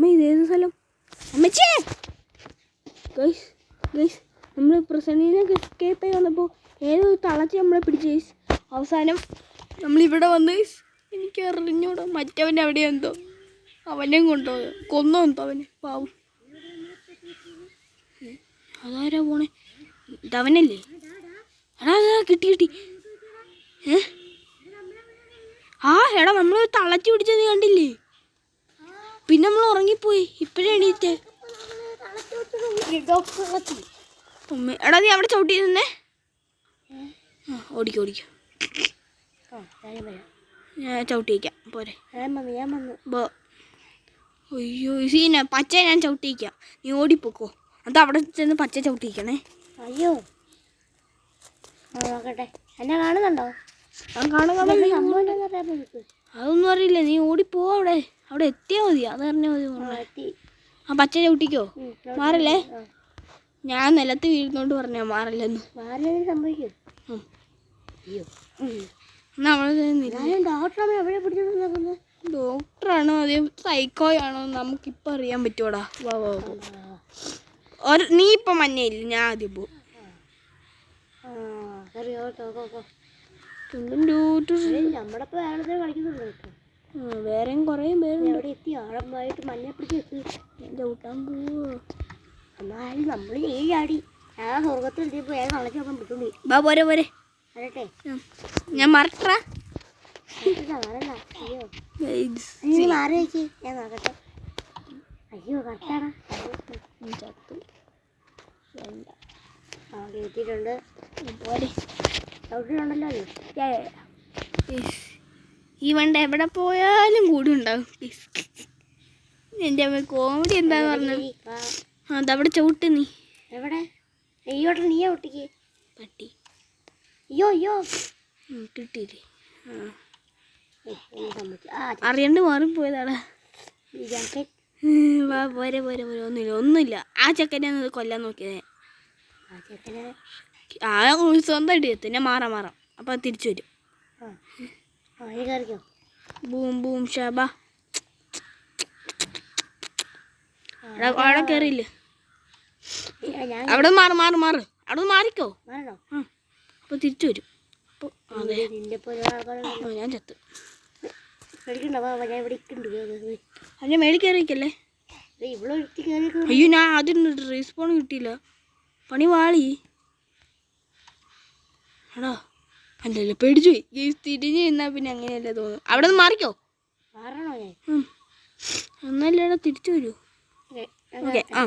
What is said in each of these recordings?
അമ്മ ഇതേത് സ്ഥലം? അമ്മച്ചേ! ഗൈസ് ഗൈസ് നമ്മൾ പ്രസന്നിനെ എസ്കേപ്പ് ആയി വന്നപ്പോൾ ഏതോ ഒരു തളച്ച് നമ്മളെ പിടിച്ച് ഗൈസ് അവസാനം നമ്മളിവിടെ വന്ന് ഗൈസ് എനിക്ക് അറിഞ്ഞൂടാ മറ്റവന്റെ അവിടെ എന്തോ അവനെയും കൊണ്ടുപോയത് കൊന്നോ എന്തോ അവനെ? പാവും. അതാരാ പോണേ? ഇതവനല്ലേ എടാ അതാ കിട്ടി കിട്ടി. ഏ? ആ എടാ നമ്മൾ തളച്ചു പിടിച്ചത് കണ്ടില്ലേ? പിന്നെ നമ്മൾ ഉറങ്ങിപ്പോയി. ഇപ്പഴേ എണീറ്റേ. എടാ നീ അവിടെ ചവിട്ടി നിന്നേ. ആ ഓടിക്കോ ഓടിക്കോ. ഞാൻ ചവിട്ടി വയ്ക്കാം. പോരെ. അയ്യോ സീന പച്ച ഞാൻ ചവിട്ടി വയ്ക്കാം. നീ ഓടിപ്പോക്കോ. അത് അവിടെ ചെന്ന് പച്ച ചവിട്ടി വയ്ക്കണേ. അയ്യോ. നോക്കട്ടെ. എന്നെ കാണുന്നുണ്ടോ? ഞാൻ അതൊന്നും അറിയില്ല. നീ ഓടിപ്പോ അവിടെ. അവിടെ എത്തിയാൽ മതി. അത് പറഞ്ഞാൽ മതി ആ പച്ച ചവിട്ടിക്കോ? മാറില്ലേ? ഞാൻ നിലത്ത് വീഴുന്നോണ്ട് പറഞ്ഞ മാറില്ലെന്ന്. ഡോക്ടറാണോ അതേ സൈക്കോയാണോ നമുക്കിപ്പോൾ അറിയാൻ പറ്റുമോടാ വാ. ഒരു നീ ഇപ്പം മഞ്ഞയില്ല? ഞാൻ ആദ്യം പോകും നമ്മുടെ കളിക്കുന്നുണ്ട് കേട്ടോ വേറെയും കുറേ പേരുണ്ട്. അവിടെ എത്തി. ആഴമായിട്ട് മഞ്ഞ പിടിച്ച് ചവിട്ടാൻ പോവോ. എന്നാലും നമ്മൾ ഈ ആടി ഞാൻ സ്വർഗത്തിൽ എത്തിയപ്പോൾ വേഗം കളച്ച് നോക്കാൻ വിട്ടുണ്ടി ബാ പോരെ പോരെ. ഉം. ഞാൻ മറക്കാ മാറി വെച്ച്? ഞാൻ നോക്കട്ടെ അയ്യോ കറക്റ്റാണ്. ആ കയറ്റിയിട്ടുണ്ട് പോരെ ചവിട്ടിട്ടുണ്ടല്ലോ അത് Yes. ഈ വണ്ട എവിടെ പോയാലും കൂടി ഉണ്ടാവും. എന്റെ അമ്മ കോമഡി എന്താന്ന് പറഞ്ഞു. അതവിടെ ചവിട്ട് നീ. എവിടെ? അയ്യോട്ടെ നീ ഒട്ടിക്ക് പട്ടി. അയ്യോ അയ്യോ. കിട്ടിയില്ലേ അറിയണ്ട് മാറി പോയതാടാ ജാക്കറ്റ്. വാ പോരെ പോരെ പോരെ. ഒന്നുമില്ല ഒന്നുമില്ല. ആ ചെക്കനെ കൊല്ലാൻ നോക്കിയത്. ആ സ്വന്തമായിട്ട് എത്തും ഞാൻ മാറാം മാറാം. അപ്പം തിരിച്ചു വരും. ബൂം ബൂം ഷബ അവിടെ കയറിയില്ലേ അവിടെ മാറി മാറി മാറി. അവിടെ മാറിക്കോ. അപ്പൊ തിരിച്ചു വരും. ഞാൻ ചത്ത്. അതിന് മേളിൽ കയറിക്കല്ലേ ഇവിടെ ഒഴുത്തി കയറി അയ്യോ ഞാൻ ആദ്യം റീസ്പോൺ കിട്ടിയില്ല. പണി വാളി. എടാ അല്ലല്ലോ പേടിച്ചു പോയി തിരിഞ്ഞു തിരിഞ്ഞ് നിന്നാ പിന്നെ അങ്ങനെയല്ലേ തോന്നുന്നു അവിടെ നിന്ന് മാറിക്കോ. മാറണോ. ഒന്നല്ലേടാ തിരിച്ചു വരൂ. ഓക്കേ, ആ.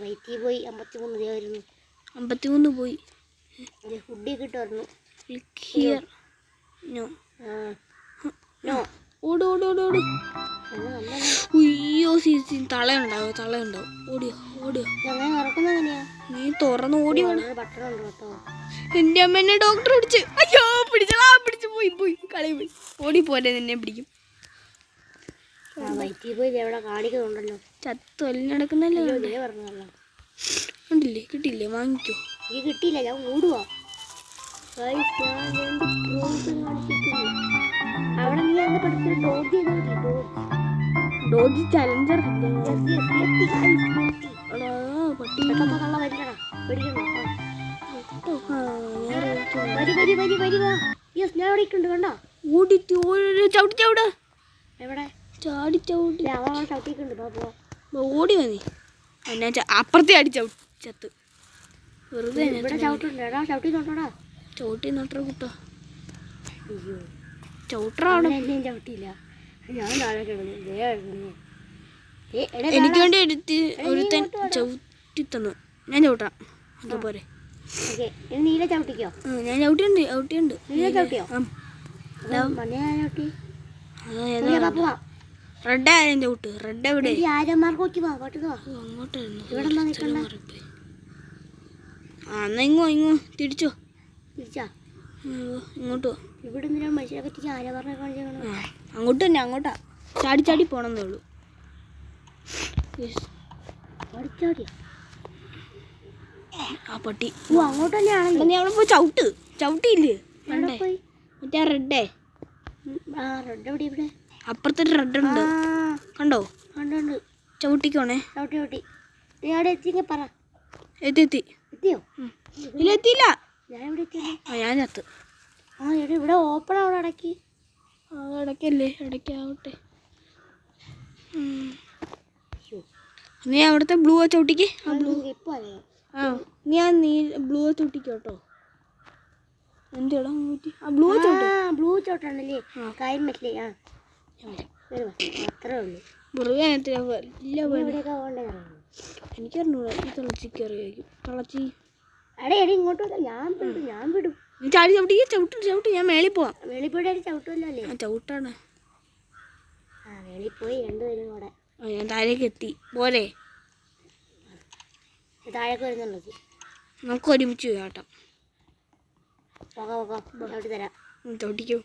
വൈറ്റി പോയി അമ്പത്തിമൂന്ന് രൂപയായിരുന്നു അമ്പത്തിമൂന്ന് പോയി. ഫുഡ് കിട്ടുമായിരുന്നു ഹിയർ നോ നോ ഓട് ഓട് ഓട് ഓട്. ഉയ്യോ. സി ചെയ്ത് തളയുണ്ടാവും തളയുണ്ടാവും. ഓടിയോ ഓടിയോ നീ തുറന്ന് ഓടി എന്റെ അമ്മ എന്നെ ഡോക്ടർ പിടിച്ച്. അയ്യോ പിടിച്ചടാ പിടിച്ചു. പോയി പോയി. കളി പോയി. ഓടി പോലെ നിന്നെ പിടിക്കും. ചത്തു എല്ലാം നടക്കുന്നല്ലേ കിട്ടിയില്ലേ? വാങ്ങിക്കോ. ഈ കിട്ടിയില്ല ഞാൻ ഓടുവാ. അവിടെ നീ അന്ന് പഠിച്ചൊരു ഡോഗ് ചെയ്ത് ഡോഗ് ഡോജി ചലഞ്ചർ ഓടി ച- അപ്പുറത്തെ അടി ചത്ത് വെറുതെ ചവിട്ടി നോട്ടോ കുട്ട അയ്യോ ചവിട്ടറ അവിടെ എന്നെയും ചവിട്ടിയില്ല ഞാൻ താഴെ കിടന്നു എനിക്ക് വേണ്ടി എടുത്ത് ഒരുത്തൻ ചവിട്ടി തന്നു. ഞാൻ ചവിട്ടാം. അതുപോലെ ഇനി നീല ചവിട്ടിക്കോ? ഞാൻ ചവിട്ടിയുണ്ട് ചവിട്ടിയുണ്ട് നീല ചവിട്ടിയോ? റെഡ് ആയാലും ചവിട്ട്? റെഡ് എവിടെ? അങ്ങോട്ടായിരുന്നു. ആ എന്നാ ഇങ്ങോ ഇങ്ങോ തിരിച്ചോ. തിരിച്ചാ? ഇങ്ങോട്ട്. ഇവിടെ എന്തിനാ പറഞ്ഞ കാണിച്ചാണ് അങ്ങോട്ട് തന്നെ അങ്ങോട്ടാ. ചാടി ചാടി പോണെന്നേ ഉള്ളൂ. ആ പട്ടി. ഓ അങ്ങോട്ട് തന്നെയാണല്ലോ? നീ അവിടെ പോയി ചവിട്ട്. ചവിട്ടിയില്ലേ? മറ്റേ റെഡേ ആ റെഡ് എവിടെ ഇവിടെ? അപ്പുറത്തൊരു റെഡ് ഉണ്ട്. കണ്ടോ? കണ്ടുണ്ട് ചവിട്ടിക്കോണേ. ചവിട്ടി ചവിട്ടി. നീ അവിടെ എത്തിയെങ്കിൽ പറ. എത്തി എത്തി. എത്തിയോ? ഇല്ല എത്തിയില്ല. ഞാൻ ഇവിടെ ആ ഞാൻ ചത്ത് ആ എടി ഇവിടെ ഓപ്പൺ അവിടെ ഇടയ്ക്ക്. ആ ഇടയ്ക്കല്ലേ ഇടയ്ക്കാവട്ടെ നീ അവിടുത്തെ ബ്ലൂ ചവിട്ടിക്ക്? ആ ബ്ലൂ ആ. നീ ആ നീ ബ്ലൂ ചവിട്ടിക്കോ കേട്ടോ എന്തെടാ നോക്കി ആ ബ്ലൂ ചവിട്ടി. ആ ബ്ലൂ ചോട്ടാണല്ലേ. കാര്യം പറ്റില്ലേ? ആ. അത്രേ ഉള്ളൂ. വെറുതെ അതിനകത്ത് വലിയ എനിക്കറിഞ്ഞൂടാ. ഈ തിളച്ചി കയറിയായിരിക്കും തിളച്ചി. എടേ എടി ഇങ്ങോട്ട് വന്നാ ഞാൻ വിടും ഞാൻ വിടും. നീ ചാടി ചവിട്ടി ചവിട്ടി ഞാൻ മേളിൽ പോവാം. വെളിപ്പോയി അടി ചവിട്ടുമല്ലോ ആ ചവിട്ടാണ്. ആ വെളി പോയി രണ്ടുപേരും കൂടെ. ആ ഞാൻ താഴേക്ക് എത്തി. പോരെ. താഴേക്ക് വരുന്നുള്ളത് നമുക്ക് ഒരുമിച്ച് ആട്ടം. പോകാം പോകാം. ചവിട്ടി തരാം. ചവിട്ടിക്കോ.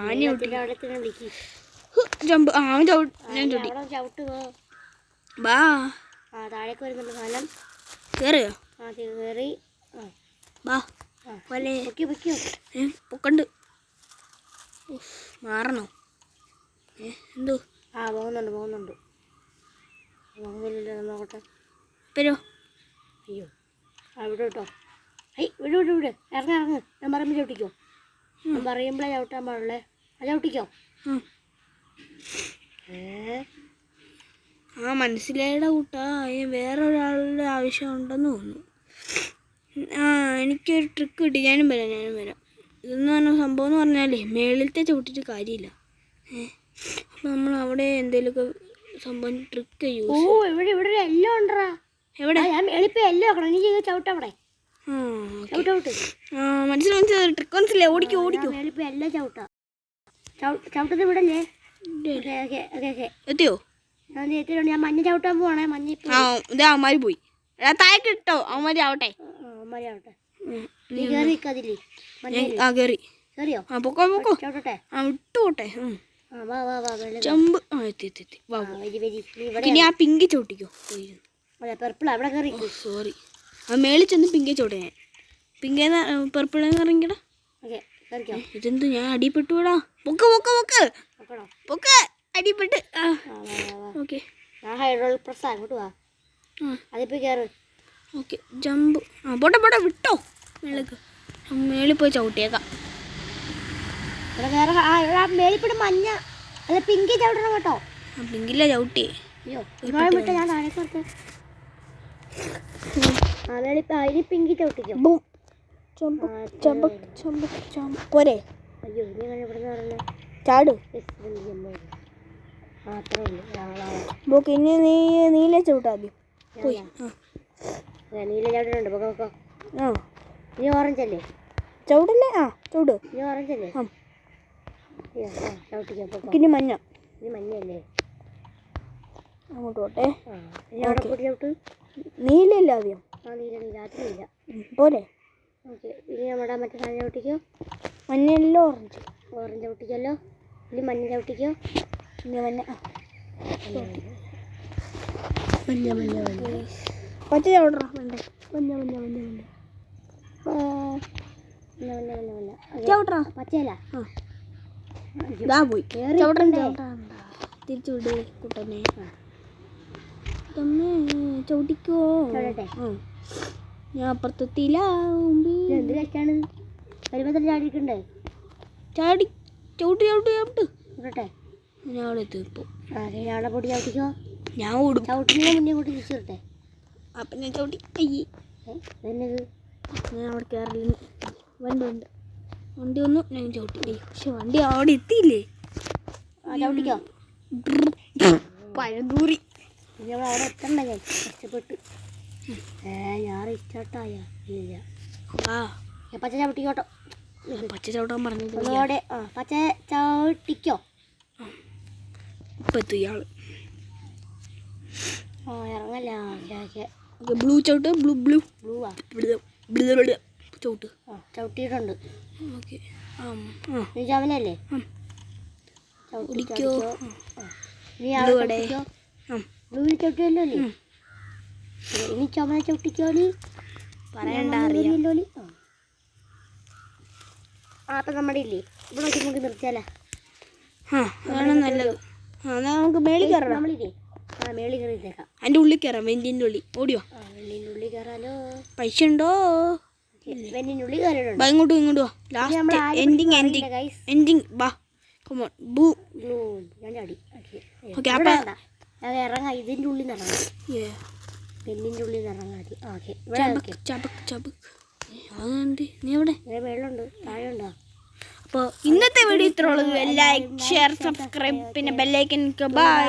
ആഞ്ഞ വെള്ളത്തിന്റെ അവിടെ തന്നെ വിളിക്കും. ജമ്പ്. ആ അവൻ ചവിട്ടി ഞാൻ ചവിട്ടി. അവിടെ ചവിട്ട് പോ ബാ. ആ താഴേക്ക് വരുന്നുണ്ട് സാധനം. കയറിയോ പൊക്കണ്ട്. മാറണോ? എന്തോ? ആ പോകുന്നുണ്ട് പോകുന്നുണ്ട്. നോക്കട്ടെ. പെരോ അയ്യോ. അവിടെ കേട്ടോ. ഐ ഇവിടെ ഇവിടെ ഇവിടെ ഇറങ്ങി ഇറങ്ങ്. ഞാൻ പറയുമ്പോൾ ചവിട്ടിക്കോ. ഞാൻ പറയുമ്പോഴേ ചവിട്ടാൻ പാടുള്ളേ. അത് ചവിട്ടിക്കോ. ഏ? ആ മനസ്സിലായുടെ കൂട്ടാ. അതിന് വേറെ ഒരാളുടെ ആവശ്യമുണ്ടെന്ന് തോന്നുന്നു. ആ എനിക്കൊരു ട്രിക്ക് കിട്ടി. ഞാനും വരാം ഞാനും വരാം. ഇതെന്ന് പറഞ്ഞ സംഭവം എന്ന് പറഞ്ഞാലേ മേളിലത്തെ ചവിട്ടിട്ട് കാര്യമില്ല. അപ്പം നമ്മൾ അവിടെ എന്തെങ്കിലുമൊക്കെ സംഭവം ട്രിക്ക് ഓ ഇവിടെ ഇവിടെ ഒരു എല്ലാം ഉണ്ടറാ എവിടെ? ഞാൻ എളുപ്പം എല്ലാം ആക്കണം എനിക്ക് ചവിട്ട അവിടെ. മനസ്സിലായി ട്രിക്ക് മനസ്സിലായി ഓടിക്കോ ഓടിക്കോ. എളുപ്പം എല്ലാം ചവിട്ടാ. ചവിട്ടത് വിടല്ലേ എത്തിയോ? ഞാൻ ഞാൻ മഞ്ഞ ചവിട്ടാൻ പോവാണേ മഞ്ഞ ഇപ്പം. ആ ഇത് അവന്മാര് പോയി. എടാ താഴേക്ക് ഇട്ടോ അവന്മാര് ആവട്ടെ. ചവിട്ടെ ഉം. നീ കയറി ആ കയറി കയറിയോ ആ പൊക്കോ പൊക്കോ. ചവിട്ടട്ടെ. ആ വിട്ടു പോട്ടെ. ചമ്പ്. എത്തി എത്തി എത്തി. വാ ഇനി ആ പിങ്കി ചവിട്ടിക്കോ. അതെ പെർപ്പിൾ അവിടെ കയറി സോറി ആ മേളിൽ ചെന്ന് പിങ്കി ചോട്ടെ ഞാൻ. പിങ്കേന്ന് പെർപ്പിളെന്ന് ഇറങ്ങിക്കടാ ഓക്കെ ഇതെന്ത് ഞാൻ അടിപ്പെട്ടുവിടാ പൊക്ക് പൊക്ക് പൊക്ക്. പൊക്ക്. അടിപ്പെട്ട് ഓക്കെ. ഞാൻ ഹൈഡ്രോളിക് പ്രസ്സാ അങ്ങോട്ട് വാ. ആ. അതിപ്പോൾ കയറ് ഓക്കെ. ജമ്പ്. ആ പോട്ടെ പോട്ടെ വിട്ടോ. മേളക്ക് മേളിൽ പോയി ചവിട്ടിയേക്കാം. ഇവിടെ മഞ്ഞ അല്ല പിങ്കി ചവിട്ടണം കേട്ടോ. ആ പിങ്കില്ല ചവിട്ടി അയ്യോ ഇവിടെ വിട്ട് ഞാൻ താഴെ കൊടുത്ത് അതിന് പിങ്കി ചവിട്ടിക്കോ. പോരെ. അയ്യോ ഇനി ഇവിടെ ചാട്. ആ. ഇനി നീ നീല ചവിട്ടാ പോയി. നീല ചവിട്ടിട്ടുണ്ട് പൊക്കോ പൊക്കോ. ആ. നീ ഓറഞ്ച് അല്ലേ? ചവിടല്ലേ? ആ ചവിട്. നീ ഓറഞ്ച് അല്ലേ? ആ. ചവിട്ടിക്കോ പൊക്കോ. ഇനി മഞ്ഞ. നീ മഞ്ഞല്ലേ അങ്ങോട്ട് പോട്ടെ. നീലല്ല ആദ്യം? ആ നീല നീല. അത് നീല. പോരെ. ഓക്കെ ഇനി നമ്മുടെ മറ്റേ സാധനം ചവിട്ടിക്കോ? മഞ്ഞല്ലോ ഓറഞ്ച് ഓറഞ്ച് ചവിട്ടിക്കല്ലോ? ഇനി മഞ്ഞ ചവിട്ടിക്കോ? മഞ്ഞ പച്ചയല്ല. പോയി. ചവിട്ടിക്കോ. ഞാൻ അപ്പുറത്തെത്തിയില്ല ചാടിക്കണ്ടേ ചാടി. ചവിട്ടി ചവിട്ടി ചവിട്ട്. ഞാൻ അവിടെ എത്തി ഇപ്പോൾ ആ ശരി അവിടെ പൊടി ചവിട്ടിക്കോ? ഞാൻ ഓടും. ചവിട്ടിനെ മുന്നേ കൂട്ടി അപ്പം ഞാൻ ചവിട്ടി. അയ്യേ. എന്നത് ഞാൻ അവിടെ കയറില്ല വണ്ടി ഉണ്ട്. വണ്ടി വന്നു. ഞാൻ ചവിട്ടി. അയ്യോ പക്ഷെ വണ്ടി അവിടെ എത്തിയില്ലേ? ആ ചവിട്ടിക്കോ? പഴന്തൂറി. ഇനി നമ്മൾ അവിടെ എത്തണ്ട ഞാൻ. കഷ്ടപ്പെട്ട്. ഏ ഞാൻ ഇഷ്ടോട്ടായ ഇല്ല ആ പച്ച ചവിട്ടിക്കോട്ടോ. പച്ച ചവിട്ടാൻ ആ പച്ച ചവിട്ടിക്കോ? ഇപ്പത്തു ഇയാൾ ബ്ലൂ ചവിട്ട് ബ്ലൂ ബ്ലൂ. ബ്ലൂ ബ്ലൂ ചവിട്ട്. ചവിട്ടിയിട്ടുണ്ട്. ഓക്കെ ആ അപ്പം നമ്മുടെ ഇല്ലേ? ഇവിടെ നമുക്ക് നിർത്തിയാലേ? ആ അതാണ് നല്ലത്. ആ നമുക്ക് മേളിൽ കയറാം ആ മേളിൽ കയറിയിട്ടേക്കാം. അതിന്റെ ഉള്ളിൽ കയറാം വെന്റിന്റെ ഉള്ളിൽ. ഓടിയോ? ഉള്ളിൽ കയറാലോ. പൈസ ഉണ്ടോ? ഉള്ളിൽ കയറിയിട്ടുണ്ട് ഇങ്ങോട്ടും ഇങ്ങോട്ടും വാ. ലാസ്റ്റ് എൻഡിങ് എൻഡിങ് എൻഡിങ് ബാ കമോൺ ബൂ. ഞാൻ ചാടി ഓക്കെ അപ്പൊ- ഇറങ്ങാം ഇതിന്റെ ഉള്ളിൽ നിന്ന് ഇറങ്ങാം. ഉള്ളിൽ നിന്ന് ഇറങ്ങാം ഓക്കെ. നീ എവിടെ? വെള്ളമുണ്ട് താഴെ ഉണ്ടോ അപ്പോൾ ഇന്നത്തെ വീഡിയോ ഇത്രയുള്ളൂ ലൈക്ക് ഷെയർ സബ്സ്ക്രൈബ് പിന്നെ ബെല്ലൈക്കൻ ബൈ